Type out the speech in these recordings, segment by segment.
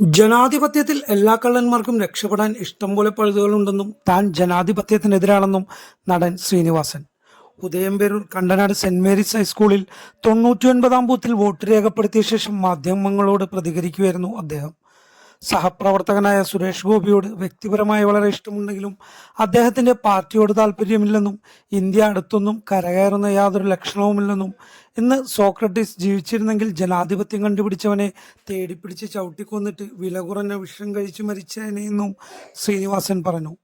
ജനാധിപത്യത്തിൽ എല്ലാ കള്ളന്മാർക്കും രക്ഷപ്പെടാൻ ഇഷ്ടംപോലെ പഴുതുകളുണ്ടെന്നും താൻ ജനാധിപത്യത്തിനെതിരാണെന്നും നടൻ ശ്രീനിവാസൻ. ഉദയംപേരൂർ കണ്ടനാട് സെന്റ് മേരീസ് ഹൈസ്കൂളിൽ തൊണ്ണൂറ്റി ഒൻപതാം ബൂത്തിൽ വോട്ട് രേഖപ്പെടുത്തിയ ശേഷം മാധ്യമങ്ങളോട് പ്രതികരിക്കുകയായിരുന്നു അദ്ദേഹം. സഹപ്രവർത്തകനായ സുരേഷ് ഗോപിയോട് വ്യക്തിപരമായി വളരെ ഇഷ്ടമുണ്ടെങ്കിലും അദ്ദേഹത്തിന്റെ പാർട്ടിയോട് താല്പര്യമില്ലെന്നും ഇന്ത്യ അടുത്തൊന്നും കരകയറുന്ന യാതൊരു ലക്ഷണവുമില്ലെന്നും ഇന്ന് സോക്രട്ടീസ് ജീവിച്ചിരുന്നെങ്കിൽ ജനാധിപത്യം കണ്ടുപിടിച്ചവനെ തേടിപ്പിടിച്ച് ചവിട്ടിക്കൊന്നിട്ട് വില കുറഞ്ഞ വിഷം കഴിച്ചു മരിച്ചതിനെയെന്നും ശ്രീനിവാസൻ പറഞ്ഞു.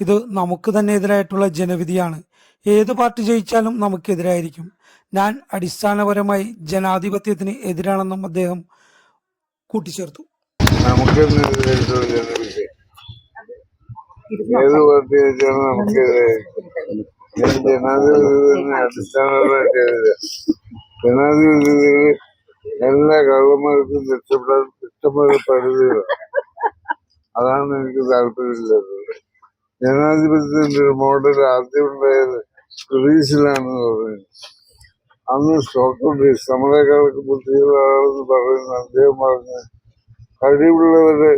ഇത് നമുക്ക് തന്നെ എതിരായിട്ടുള്ള ജനവിധിയാണ്. ഏത് പാർട്ടി ജയിച്ചാലും നമുക്കെതിരായിരിക്കും. ഞാൻ അടിസ്ഥാനപരമായി ജനാധിപത്യത്തിന് എതിരാണെന്നും അദ്ദേഹം കൂട്ടിച്ചേർത്തു. ജനവിധി ഏത് പാർട്ടി വെച്ചാണ് നമുക്ക് ജനാധിപത്യത്തിന് അടിസ്ഥാനപരമായിട്ട് എതിരാ ജനാധിപത്യത്തിൽ എല്ലാ കള്ളന്മാർക്കും രക്ഷപ്പെടാൻ ഇഷ്ടംപോലെ പരിധികളാണ് അതാണ് എനിക്ക് താല്പര്യമില്ലാത്തത്. ജനാധിപത്യത്തിന്റെ ഒരു മോഡൽ ആദ്യം ഉണ്ടായത് ഗ്രീസിലാണെന്ന് പറയുന്നത്. അന്ന് സോക്രട്ടീസ് നമ്മളെക്കാളൊക്കെ ആളെന്ന് പറയുന്ന അദ്ദേഹം പറഞ്ഞ കഴിവുള്ളവരെ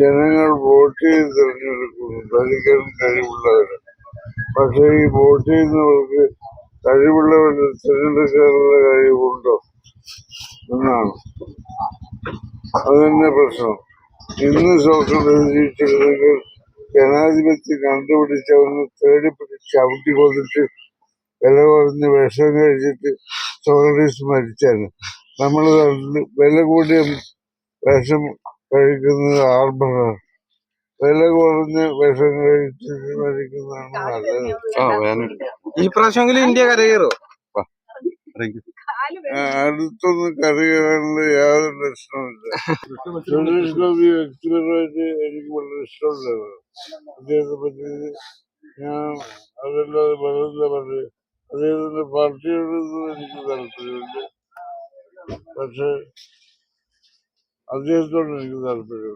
ജനങ്ങൾ വോട്ട് ചെയ്ത് തിരഞ്ഞെടുക്കുന്നു. ഭരിക്കാൻ കഴിവുള്ളവരെ. പക്ഷെ ഈ വോട്ട് ചെയ്യുന്നവർക്ക് കഴിവുള്ളവരെ തിരഞ്ഞെടുക്കാനുള്ള കഴിവുണ്ടോ? എന്നാണ്. അത് തന്നെ പ്രശ്നം. ഇന്ന് സോഷ്യൽ ജീവിച്ചിരുന്നെങ്കിൽ ജനാധിപത്യം കണ്ടുപിടിച്ചവന് തേടിപ്പിടിച്ച് ചവിട്ടി കൊന്നിട്ട് വില കുറഞ്ഞ് വിഷം കഴിച്ചിട്ട് സോക്രട്ടീസ് മരിച്ചാണ്. നമ്മൾ വില കൂടിയ വിഷം കഴിക്കുന്നത് ആർബറാണ് വില കുറഞ്ഞ് വിഷം കഴിച്ചിട്ട് മരിക്കുന്നതാണ് നല്ലത്. ഈ പ്രാവശ്യമെങ്കിലും ഇന്ത്യ കരകയറോ? അടുത്തൊന്ന് കറിയാനുള്ള യാതൊരു പ്രശ്നമില്ല സുരേഷ് ഗോപി വ്യക്തിപരമായിട്ട് എനിക്ക് വളരെ ഇഷ്ടമുണ്ടായിരുന്നു അദ്ദേഹത്തെ പറ്റി ഞാൻ അതല്ലാതെ വളരെ പറഞ്ഞു അദ്ദേഹത്തിന്റെ പാർട്ടിയോടൊന്നും എനിക്ക് താല്പര്യമില്ല പക്ഷെ అది చేస్తుంటాను సరిపోయాడు